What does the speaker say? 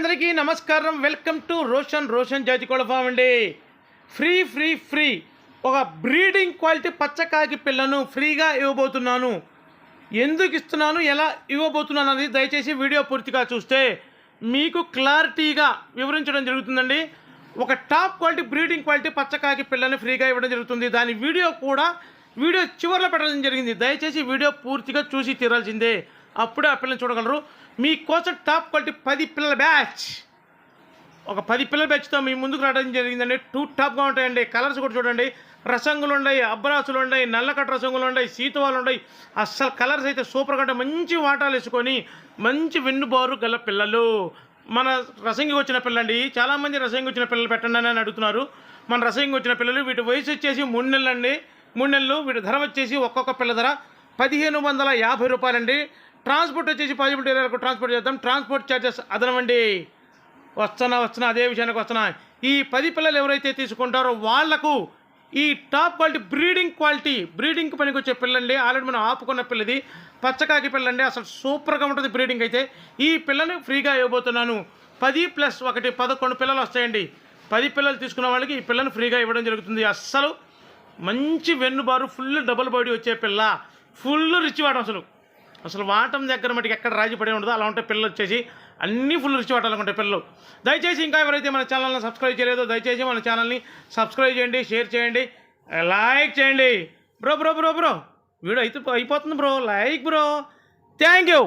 అందరికీ నమస్కారం. Welcome to Roshan Roshan జాతికోళ్ళ ఫామ్ అండి. ఫ్రీ ఫ్రీ ఫ్రీ ఒక బ్రీడింగ్ క్వాలిటీ పచ్చకాకి పిల్లను ఫ్రీగా ఇవ్వబోతున్నాను. ఎందుకు ఇస్తున్నాను? ఎలా ఇవ్వబోతున్నాను అనేది దయచేసి వీడియో పూర్తిగా చూస్తే మీకు క్లారిటీగా వివరించడం జరుగుతుందండి. ఒక టాప్ క్వాలిటీ బ్రీడింగ్ క్వాలిటీ పచ్చకాకి పిల్లని ఫ్రీగా ఇవ్వడం జరుగుతుంది. దాని వీడియో కూడా వీడియో చివరిలో పెట్టడం జరిగింది. దయచేసి వీడియో పూర్తిగా చూసి తీరాల్సిందే. అప్పుడే ఆ పిల్లల్ని చూడగలరు. మీకోసం టాప్ క్వాలిటీ పది పిల్లల బ్యాచ్. ఒక పది పిల్లల బ్యాచ్తో మీ ముందుకు రావడం జరిగిందండి. టూ టాప్గా ఉంటాయండి. కలర్స్ కూడా చూడండి. రసంగులు ఉన్నాయి అబ్బరాసులు ఉన్నాయి నల్లకట్ట రసంగులు ఉన్నాయి సీతవాలు ఉన్నాయి. అస్సలు కలర్స్ అయితే సూపర్గా ఉంటాయి మంచి వాటాలు వేసుకొని మంచి వెన్నుబారు గల పిల్లలు. మన రసంగి వచ్చిన పిల్లండి చాలామంది రసంగి వచ్చిన పిల్లలు పెట్టండి అని అడుగుతున్నారు. మన రసంగి వచ్చిన పిల్లలు వీటి వయసు వచ్చేసి మూడు నెలలు అండి మూడు నెలలు వీటి ధర వచ్చేసి ఒక్కొక్క పిల్ల ధర పదిహేను వందల యాభై రూపాయలండి. ట్రాన్స్పోర్ట్ వచ్చేసి పాజిబిలిటీ ఏరియాలకు ట్రాన్స్పోర్ట్ చేద్దాం. ట్రాన్స్పోర్ట్ ఛార్జెస్ అదనమండి వస్తున్నా వస్తున్నా అదే విషయానికి వస్తున్నా. ఈ పది పిల్లలు ఎవరైతే తీసుకుంటారో వాళ్ళకు ఈ టాప్ క్వాలిటీ బ్రీడింగ్ క్వాలిటీ బ్రీడింగ్కి పనికి వచ్చే పిల్లండి. ఆల్రెడీ మనం ఆపుకున్న పిల్లది. పచ్చకాకి పిల్లండి. అసలు సూపర్గా ఉంటుంది బ్రీడింగ్ అయితే. ఈ పిల్లని ఫ్రీగా ఇవ్వబోతున్నాను. పది ప్లస్ ఒకటి పదకొండు పిల్లలు వస్తాయండి. పది పిల్లలు తీసుకున్న వాళ్ళకి ఈ పిల్లని ఫ్రీగా ఇవ్వడం జరుగుతుంది. అస్సలు మంచి వెన్నుబారు ఫుల్ డబుల్ బాడీ వచ్చే పిల్ల. ఫుల్ రిచ్ వాడు అసలు. అసలు వాటం దగ్గర మటుకు ఎక్కడ రాజీ పడి ఉండదు అలా ఉంటే పిల్లలు వచ్చేసి అన్ని ఫుల్ రుచి పట్టాలనుకుంటే పిల్లలు. దయచేసి ఇంకా ఎవరైతే మన ఛానల్ని సబ్స్క్రైబ్ చేయలేదో దయచేసి మన ఛానల్ని సబ్స్క్రైబ్ చేయండి షేర్ చేయండి లైక్ చేయండి. Bro bro bro bro video అయితే అయిపోతుంది bro like bro thank you